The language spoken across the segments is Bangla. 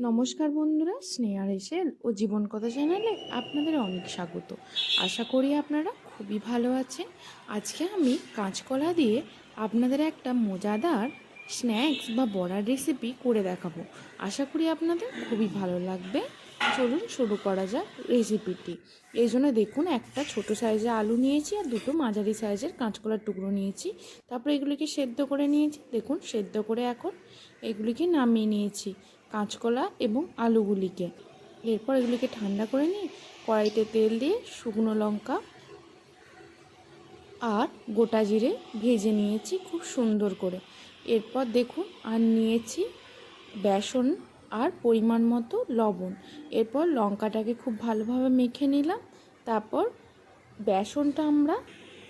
নমস্কার বন্ধুরা স্নেহার এসেল ও জীবন কথা চ্যানেলে আপনাদের অনেক স্বাগত। আশা করি আপনারা খুবই ভালো আছেন। আজকে আমি কাঁচকলা দিয়ে আপনাদের একটা মজাদার স্ন্যাক্স বা বড়ার রেসিপি করে দেখাবো। আশা করি আপনাদের খুবই ভালো লাগবে। চলুন শুরু করা যাক রেসিপিটি এই জন্য দেখুন, একটা ছোট সাইজের আলু নিয়েছি আর দুটো মাঝারি সাইজের কাঁচকলার টুকরো নিয়েছি। তারপর এগুলিকে সেদ্ধ করে নিয়েছি। দেখুন, সেদ্ধ করে এখন এগুলিকে নামিয়ে নিয়েছি। কাঁচকলা এবং আলুগুলিকে। এরপর এগুলিকে ঠান্ডা করে নিয়ে কড়াইতে তেল দিয়ে শুকনো লঙ্কা আর গোটা জিরে ভেজে নিয়েছি খুব সুন্দর করে। এরপর দেখুন, আর নিয়েছি বেসন আর পরিমাণ মতো লবণ। এরপর লঙ্কাটাকে খুব ভালোভাবে মেখে নিলাম। তারপর বেসনটা আমরা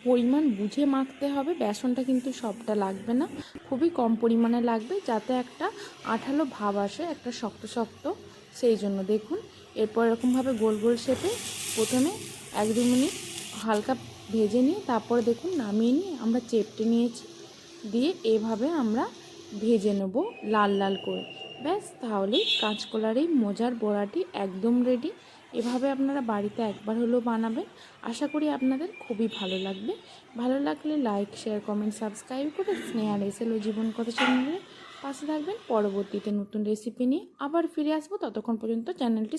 পরিমাণ বুঝে মাখতে হবে, বেসনটা কিন্তু সবটা লাগবে না। খুবই কম পরিমাণে লাগবে যাতে একটা আঠালো ভাব আসে, একটা শক্ত শক্ত। সেই জন্য দেখুন, এরপর এরকমভাবে গোল গোল শেপে প্রথমে এক দু মিনিট হালকা ভেজে নিয়ে তারপরে দেখুন নামিয়ে নিয়ে আমরা চেপটে নিয়েছি। দিয়ে এভাবে আমরা ভেজে নেব লাল লাল করে। ব্যাস, তাহলেই কাঁচকলার এই মোজার বড়াটি একদম রেডি এভাবে আপনারা বাড়িতে একবার হলেও বানাবেন। আশা করি আপনাদের খুবই ভালো লাগবে। ভালো লাগলে লাইক শেয়ার কমেন্ট সাবস্ক্রাইব করে স্নেহার এসেল ও জীবন কথা চ্যানেলে পাশে থাকবেন। পরবর্তীতে নতুন রেসিপি নিয়ে আবার ফিরে আসব। ততক্ষণ পর্যন্ত চ্যানেলটি